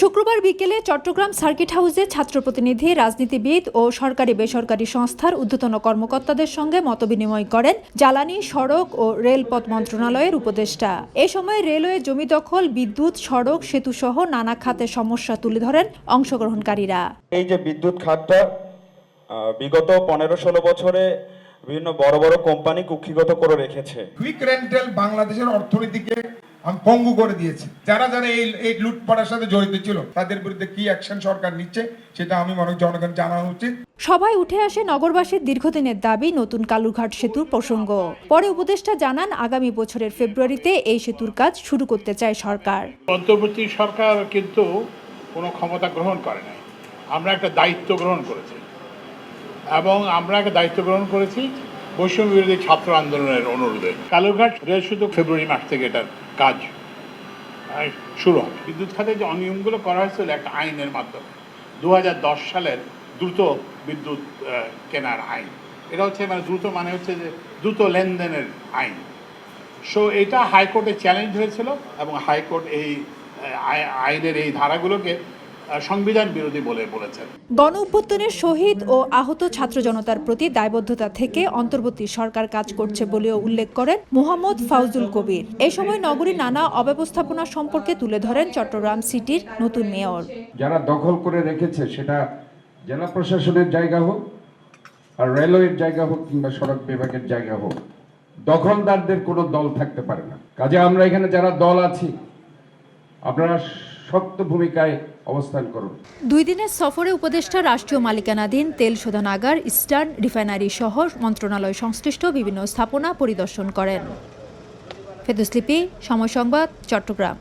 শুক্রবার বিকেলে চট্টগ্রাম সার্কিট হাউসে ছাত্র প্রতিনিধি রাজনীতিবিদ ও সরকারি বেসরকারি সংস্থার ঊর্ধ্বতন কর্মকর্তাদের সঙ্গে মতবিনিময় করেন জ্বালানি সড়ক ও রেলপথ মন্ত্রণালয়ের উপদেষ্টা। এ সময় রেলওয়ে জমি দখল বিদ্যুৎ সড়ক সেতুসহ নানা খাতের সমস্যা তুলে ধরেন অংশগ্রহণকারীরা। এই যে বিদ্যুৎ খাতটা বিগত পনেরো ষোলো বছরে বিভিন্ন বড় বড় কোম্পানি কুক্ষিগত করে রেখেছে। কুইক রেন্টাল বাংলাদেশের অর্থনীতিকে আমি পঙ্গু করে দিয়েছে। যারা যারা এই এই লুটপাটের সাথে জড়িত ছিল তাদের বিরুদ্ধে কি অ্যাকশন সরকার নিচ্ছে সেটা আমি মনে জনগণ জানা উচিত। সভায় উঠে আসে নগরবাসীর দীর্ঘদিনের দাবি নতুন কালুরঘাট সেতুর প্রসঙ্গ। পরে উপদেষ্টা জানান আগামী বছরের ফেব্রুয়ারিতে এই সেতুর কাজ শুরু করতে চায় সরকার। অন্তর্বর্তী সরকার কিন্তু কোনো ক্ষমতা গ্রহণ করে নাই। আমরা একটা দায়িত্ব গ্রহণ করেছি। এবং আমরা একটা দায়িত্ব গ্রহণ করেছি বৈষম্য বিরোধী ছাত্র আন্দোলনের অনুরোধে। কালুরঘাট রেল শুধু ফেব্রুয়ারি মাস থেকে এটার কাজ শুরু হবে। বিদ্যুৎ খাতে যে অনিয়মগুলো করা হয়েছিল একটা আইনের মাধ্যমে। দু হাজার দশ সালের দ্রুত বিদ্যুৎ কেনার আইন। এটা হচ্ছে মানে দ্রুত মানে হচ্ছে যে দ্রুত লেনদেনের আইন। সো এটা হাইকোর্টে চ্যালেঞ্জ হয়েছিল এবং হাইকোর্ট এই আই- আইনের এই ধারাগুলোকে সংবিধান বিরোধী বলে বলেছেন। গণ অভ্যুত্থানের শহীদ ও আহত ছাত্র জনতার প্রতি দায়বদ্ধতা থেকে অন্তর্বর্তী সরকার কাজ করছে বলেও উল্লেখ করেন মোহাম্মদ ফাউজুল কবির। এ সময় নগরীর নানা অব্যবস্থাপনা সম্পর্কে তুলে ধরেন চট্টগ্রাম সিটির নতুন মেয়র। যারা দখল করে রেখেছে সেটা জেলা প্রশাসনের জায়গা হোক আর রেলওয়ের জায়গা হোক কিংবা সড়ক বিভাগের জায়গা হোক দখলদারদের কোনো দল থাকতে পারে না। কাজে আমরা এখানে যারা দল আছি আপনারা শক্ত ভূমিকায় অবস্থান করুন। দুই দিনের সফরে উপদেষ্টা রাষ্ট্রীয় মালিকানাধীন তেল শোধনাগার, ইস্টার্ন রিফাইনারি সহ মন্ত্রণালয় সংশ্লিষ্ট বিভিন্ন স্থাপনা পরিদর্শন করেন। ফেদুসলিপি সময় সংবাদ, চট্টগ্রাম।